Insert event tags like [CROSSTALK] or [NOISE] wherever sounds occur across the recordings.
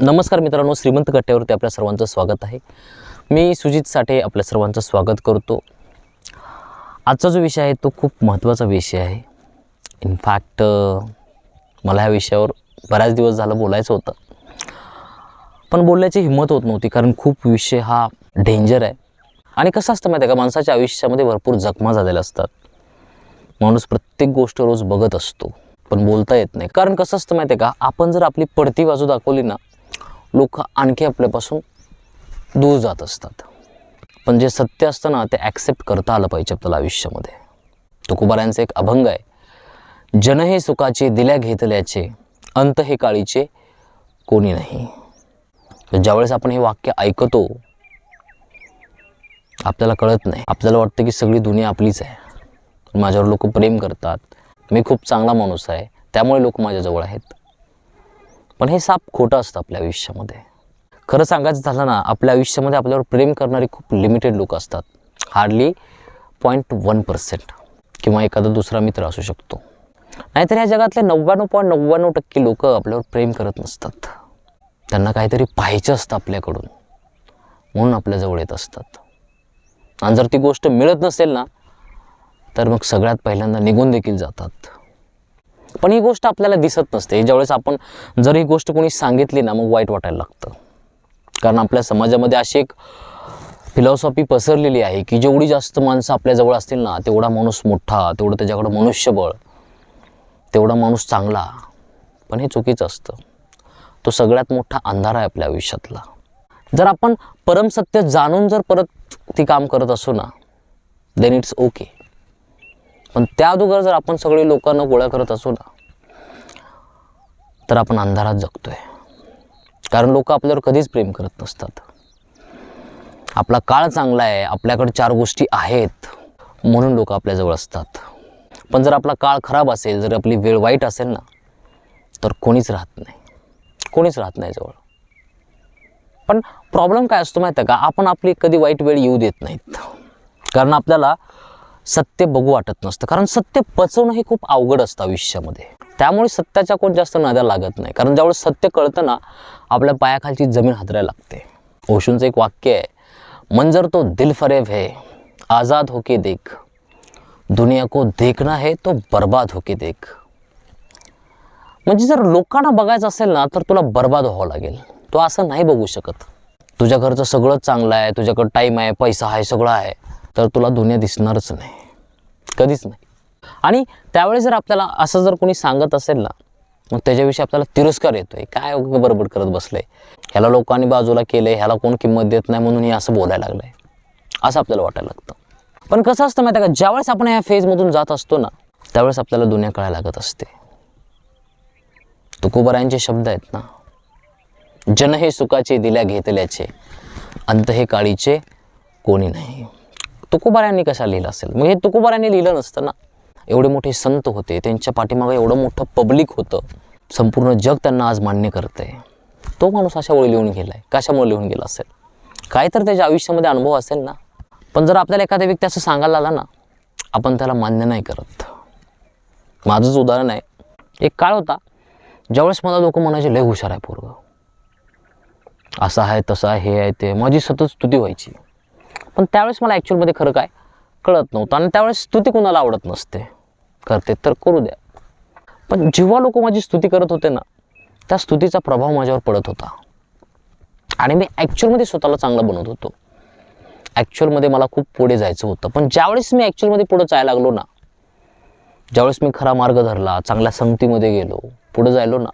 नमस्कार मित्रांनो श्रीमंत कट्ट्यावरती आपल्या सर्वांचं स्वागत आहे. मी सुजित साठे आपल्या सर्वांचं स्वागत करतो. आजचा जो विषय आहे तो खूप महत्त्वाचा विषय आहे. इनफॅक्ट मला ह्या विषयावर बऱ्याच दिवस झालं बोलायचं होतं. पण बोलण्याची हिंमत होत नव्हती कारण खूप विषय हा डेंजर आहे. आणि कसं असतं माहिती आहे का माणसाच्या आयुष्यामध्ये भरपूर जखमा झालेल्या असतात. माणूस प्रत्येक गोष्ट रोज बघत असतो पण बोलता येत नाही. कारण कसं असतं माहिती आहे का आपण जर आपली पडती बाजू दाखवली ना लोक आणखी आपल्यापासून दूर जात असतात. पण जे सत्य असतं ना ते ॲक्सेप्ट करता आलं पाहिजे आपल्याला आयुष्यामध्ये. तुकोबारायांचं एक अभंग आहे जन हे सुखाचे दिल्या घेतल्याचे अंत हे काळीचे कोणी नाही. ज्यावेळेस आपण हे वाक्य ऐकतो आपल्याला कळत नाही. आपल्याला वाटतं की सगळी दुनिया आपलीच आहे. माझ्यावर लोक प्रेम करतात. मी खूप चांगला माणूस आहे. त्यामुळे लोक माझ्याजवळ आहेत. पण हे साप खोटं असतं आपल्या आयुष्यामध्ये. खरं सांगायचं झालं ना आपल्या आयुष्यामध्ये आपल्यावर प्रेम करणारे खूप लिमिटेड लोक असतात. हार्डली पॉईंट वन पर्सेंट किंवा एखादा दुसरा मित्र असू शकतो. नाहीतर ह्या जगातले नव्याण्णव पॉईंट नव्याण्णव टक्के लोक आपल्यावर प्रेम करत नसतात. त्यांना काहीतरी पाहायचं असतं आपल्याकडून. म्हणून आपल्याजवळ येत असतात. आणि जर ती गोष्ट मिळत नसेल ना तर मग सगळ्यात पहिल्यांदा निघून देखील जातात. पण ही गोष्ट आपल्याला दिसत नसते. ज्यावेळेस आपण जर ही गोष्ट कोणी सांगितली ना मग वाईट वाटायला लागतं. कारण आपल्या समाजामध्ये अशी एक फिलॉसॉफी पसरलेली आहे की जेवढी जास्त माणसं आपल्याजवळ असतील ना तेवढा माणूस मोठा तेवढं त्याच्याकडं मनुष्यबळ तेवढा माणूस चांगला. पण हे चुकीचं असतं. तो सगळ्यात मोठा अंधार आहे आपल्या आयुष्यातला. जर आपण परमसत्य जाणून जर परत ती काम करत असू ना देन इट्स ओके पण त्या अगोदर जर आपण सगळे लोकांना गोळ्या करत असू ना तर आपण अंधारात जगतोय. कारण लोक आपल्यावर कधीच प्रेम करत नसतात. आपला काळ चांगला आहे आपल्याकडे चार गोष्टी आहेत म्हणून लोक आपल्याजवळ असतात. पण जर आपला काळ खराब असेल जर आपली वेळ वाईट असेल ना तर कोणीच राहत नाही. कोणीच राहत नाही जवळ. पण प्रॉब्लेम काय असतो माहिती आहे का? आपण आपली कधी वाईट वेळ येऊ देत नाहीत. कारण आपल्याला सत्य बघू वाटत नसतं. कारण सत्य पचवणं हे खूप अवघड असतं आयुष्यामध्ये. त्यामुळे सत्याच्या कोण जास्त नाद्या लागत नाही. कारण ज्यावेळेस सत्य कळतं ना आपल्या पायाखालची जमीन हादरायला लागते. ओशूंचं एक वाक्य आहे मंजर तो दिल फरेब है आज़ाद होके देख. दुनिया को देखना है तो बर्बाद होके देख. म्हणजे जर लोकांना बघायचं असेल ना तर तुला बर्बाद व्हावं लागेल. तो असं नाही बघू शकत. तुझ्या घरचं सगळं चांगलं आहे तुझ्याकडं टाईम आहे पैसा आहे सगळं आहे. तर तुला दुनिया दिसणारच नाही. कधीच नाही. आणि त्यावेळेस जर आपल्याला असं जर कोणी सांगत असेल ना मग त्याच्याविषयी आपल्याला तिरस्कार येतोय. काय उगाच बडबड करत बसलंय? ह्याला लोकांनी बाजूला केलंय ह्याला कोण किंमत देत नाही म्हणून हे असं बोलायला लागलंय. असं आपल्याला वाटायला लागतं. पण कसं असतं माहिती आहे का? ज्यावेळेस आपण ह्या फेजमधून जात असतो ना त्यावेळेस आपल्याला दुनिया कळायला लागत असते. तुकोबरायांचे शब्द आहेत ना जन हे सुखाचे दिल्या घेतल्याचे अंत हे काळीचे कोणी नाही. तुकोबाऱ्यांनी कशा लिहिलं असेल? मग हे तुकोबाऱ्यांनी लिहिलं नसतं ना. एवढे मोठे संत होते. त्यांच्या पाठीमागं एवढं मोठं पब्लिक होतं. संपूर्ण जग त्यांना आज मान्य करतंय. तो माणूस अशामुळे लिहून गेलाय? कशामुळे लिहून गेला असेल? काय तर त्याच्या आयुष्यामध्ये अनुभव असेल ना. पण जर आपल्याला एखाद्या व्यक्ती असं सांगायला आला ना आपण त्याला मान्य नाही करत. माझंच उदाहरण आहे. एक काळ होता. ज्यावेळेस मला लोक म्हणायचे लय हुशार आहे पोरगं. असं आहे तसं आहे हे आहे ते माझी सतत स्तुती व्हायची. पण त्यावेळेस मला ॲक्च्युअलमध्ये खरं काय कळत नव्हतं. आणि त्यावेळेस स्तुती कुणाला आवडत नसते. करते तर करू द्या. पण जेव्हा लोक माझी स्तुती करत होते ना त्या स्तुतीचा प्रभाव माझ्यावर पडत होता. आणि मी ॲक्च्युअलमध्ये स्वतःला चांगलं बनवत होतो. ॲक्च्युअलमध्ये मला खूप पुढे जायचं होतं. पण ज्यावेळेस मी ॲक्च्युअलमध्ये पुढे जायला लागलो ना ज्यावेळेस मी खरा मार्ग धरला चांगल्या संगतीमध्ये गेलो पुढे जायलो ना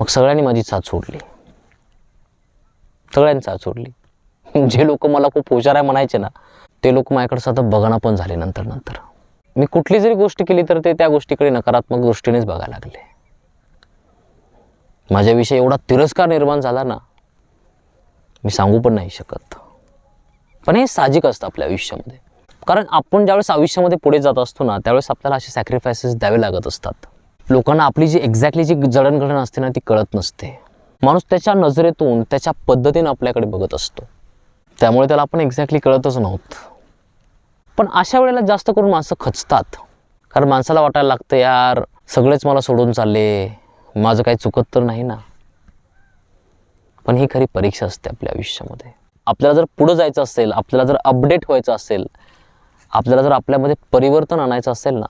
मग सगळ्यांनी माझी साथ सोडली. सगळ्यांनी साथ सोडली. [LAUGHS] जे लोक मला खूप हुशार आहे म्हणायचे ना ते लोक माझ्याकडे सतत बघणं पण झाले नंतर नंतर. मी कुठली जरी गोष्ट केली तर ते त्या गोष्टीकडे नकारात्मक दृष्टीनेच बघायला लागले. माझ्याविषयी एवढा तिरस्कार निर्माण झाला ना मी सांगू पण नाही शकत. पण हे साहजिक असतं आपल्या आयुष्यामध्ये. कारण आपण ज्यावेळेस आयुष्यामध्ये पुढे जात असतो ना त्यावेळेस आपल्याला असे सॅक्रिफायसेस द्यावे लागत असतात. लोकांना आपली जी एक्झॅक्टली जी जडणघडण असते ना ती कळत नसते. माणूस त्याच्या नजरेतून त्याच्या पद्धतीनं आपल्याकडे बघत असतो. त्यामुळे त्याला आपण एक्झॅक्टली कळतच नव्हत. पण अशा वेळेला जास्त करून माणसं खचतात. कारण माणसाला वाटायला लागतं यार सगळेच मला सोडून चालले. माझं काही चुकत तर नाही ना. पण ही खरी परीक्षा असते आपल्या आयुष्यामध्ये. आपल्याला जर पुढं जायचं असेल आपल्याला जर अपडेट व्हायचं असेल आपल्याला जर आपल्यामध्ये परिवर्तन आणायचं असेल ना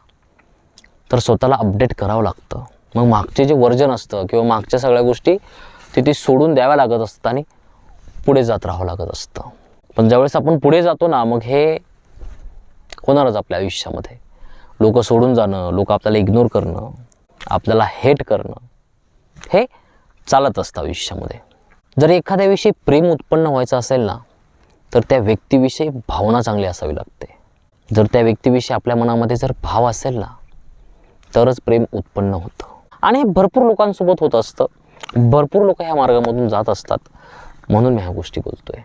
तर स्वतःला अपडेट करावं लागतं. मग मागचे जे वर्जन असतं किंवा मागच्या सगळ्या गोष्टी तिथे सोडून द्याव्या लागत असतात आणि पुढे जात राहावं लागत असतं. पण ज्यावेळेस आपण पुढे जातो ना मग हे होणारच आपल्या आयुष्यामध्ये. लोक सोडून जाणं लोक आपल्याला इग्नोर करणं आपल्याला हेट करणं हे चालत असतं आयुष्यामध्ये. जर एखाद्याविषयी प्रेम उत्पन्न व्हायचं असेल ना तर त्या व्यक्तीविषयी भावना चांगली असावी लागते. जर त्या व्यक्तीविषयी आपल्या मनामध्ये जर भाव असेल ना तरच प्रेम उत्पन्न होतं. आणि हे भरपूर लोकांसोबत होत असतं. भरपूर लोक ह्या मार्गामधून जात असतात. म्हणून मी ह्या गोष्टी बोलतोय.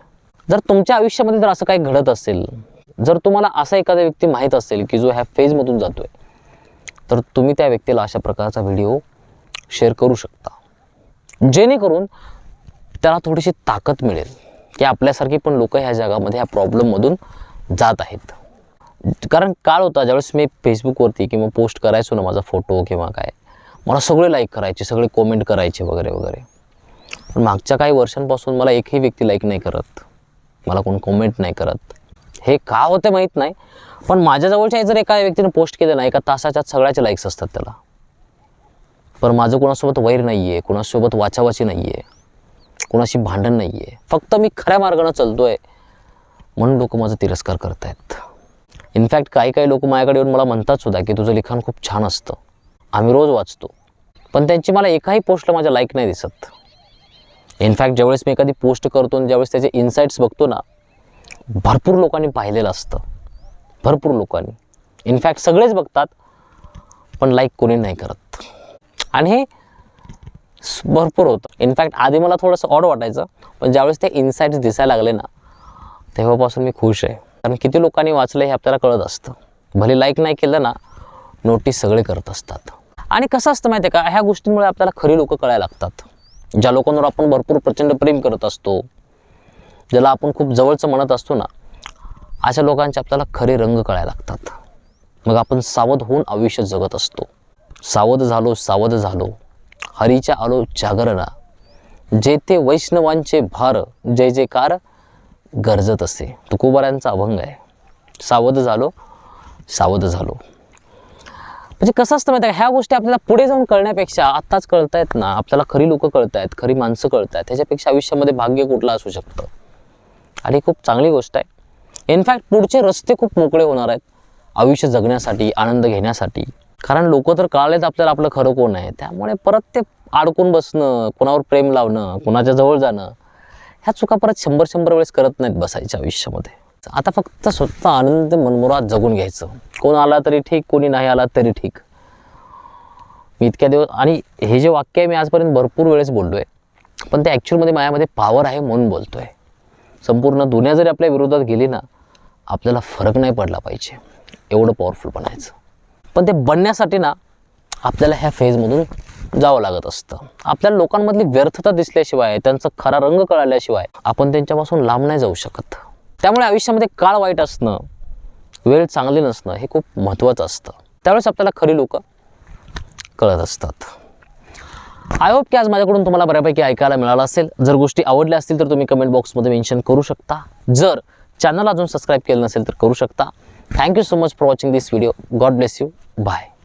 जर तुमच्या आयुष्यामध्ये जर असं काही घडत असेल जर तुम्हाला असा एखादा व्यक्ती माहीत असेल की जो ह्या फेजमधून जातोय तर तुम्ही त्या व्यक्तीला अशा प्रकारचा व्हिडिओ शेअर करू शकता. जेणेकरून त्याला थोडीशी ताकद मिळेल की आपल्यासारखी पण लोक ह्या जगामध्ये ह्या प्रॉब्लेममधून जात आहेत. कारण काळ होता ज्यावेळेस मी फेसबुकवरती किंवा पोस्ट करायचो ना माझा फोटो किंवा काय मला सगळे लाईक करायचे सगळे कॉमेंट करायचे वगैरे वगैरे. पण मागच्या काही वर्षांपासून मला एकही व्यक्ती लाईक नाही करत. मला कोण कॉमेंट नाही करत. हे का होते माहीत नाही पण माझ्या जवळच्या जर एका व्यक्तीने पोस्ट केलं ना एका तासाच्या सगळ्याचे लाईक्स असतात त्याला. पण माझं कोणासोबत वैर नाही आहे कोणासोबत वाचावाची नाही आहे कोणाशी भांडण नाही आहे फक्त मी खऱ्या मार्गानं चालतो आहे म्हणून लोक माझा तिरस्कार करत आहेत इनफॅक्ट काही काही लोक माझ्याकडे येऊन मला म्हणतात सुद्धा की तुझं लिखाण खूप छान असतं. आम्ही रोज वाचतो. पण त्यांची मला एकाही पोस्टला माझ्या लाईक नाही दिसत. इनफॅक्ट ज्यावेळेस मी एखादी पोस्ट करतो आणि ज्यावेळेस त्याचे इन्साईट्स बघतो ना भरपूर लोकांनी पाहिलेलं असतं. भरपूर लोकांनी. इनफॅक्ट सगळेच बघतात पण लाईक कोणी नाही करत. आणि हे भरपूर होतं. इनफॅक्ट आधी मला थोडंसं ऑड वाटायचं पण ज्यावेळेस ते इन्साईट्स दिसायला लागले ना तेव्हापासून मी खुश आहे. कारण किती लोकांनी वाचलं हे आपल्याला कळत असतं. भले लाईक नाही केलं ना नोटीस सगळे करत असतात. आणि कसं असतं माहिती आहे का? ह्या गोष्टींमुळे आपल्याला खरी लोकं कळायला लागतात. ज्या लोकांवर आपण भरपूर प्रचंड प्रेम करत असतो ज्याला आपण खूप जवळचं म्हणत असतो ना अशा लोकांचे आपल्याला खरे रंग कळायला लागतात. मग आपण सावध होऊन आयुष्य जगत असतो. सावध झालो सावध झालो. हरीच्या आलो जागरणा. जेथे वैष्णवांचे भार जय जयकार गरजत असे. तुकोबारांचा अभंग आहे. सावध झालो सावध झालो. म्हणजे कसं असतं माहिती आहे ह्या गोष्टी आपल्याला पुढे जाऊन कळण्यापेक्षा आत्ताच कळत आहेत ना. आपल्याला खरी लोक कळत आहेत खरी माणसं कळत आहेत त्याच्यापेक्षा आयुष्यामध्ये भाग्य कुठलं असू शकतं? आणि खूप चांगली गोष्ट आहे. इनफॅक्ट पुढचे रस्ते खूप मोकळे होणार आहेत. आयुष्य जगण्यासाठी आनंद घेण्यासाठी. कारण लोक तर कळालेत आपल्याला आपलं खरं कोण आहे. त्यामुळे परत ते अडकून बसणं कोणावर प्रेम लावणं कोणाच्या जवळ जाणं ह्या चुका परत शंभर शंभर वेळेस करत नाहीत बसायच्या आयुष्यामध्ये. आता फक्त स्वतः आनंद मनमुरात जगून घ्यायचं. कोण आला तरी ठीक कोणी नाही आला तरी ठीक. मी इतक्या दिवस आणि हे जे वाक्य आहे मी आजपर्यंत भरपूर वेळेस बोललो आहे पण ते ॲक्च्युअलमध्ये माझ्यामध्ये पॉवर आहे म्हणून बोलतो आहे संपूर्ण दुनिया जरी आपल्या विरोधात गेली ना आपल्याला फरक नाही पडला पाहिजे. एवढं पॉवरफुल बनायचं पण ते बनण्यासाठी ना आपल्याला ह्या फेजमधून जावं लागत असतं. आपल्याला लोकांमधली व्यर्थता दिसल्याशिवाय त्यांचा खरा रंग कळाल्याशिवाय आपण त्यांच्यापासून लांब नाही जाऊ शकत. त्यामुळे आयुष्यामध्ये काळ वाईट असणं वेळ चांगली नसणं हे खूप महत्त्वाचं असतं. त्यावेळेस आपल्याला खरी लोक कळत असतात. आय होप की आज माझ्याकडून तुम्हाला बऱ्यापैकी ऐकायला मिळालं असेल. जर गोष्टी आवडल्या असतील तर तुम्ही कमेंट बॉक्समध्ये मेन्शन करू शकता. जर चॅनल अजून सबस्क्राईब केलं नसेल तर करू शकता. Thank you so much for watching this video God bless you bye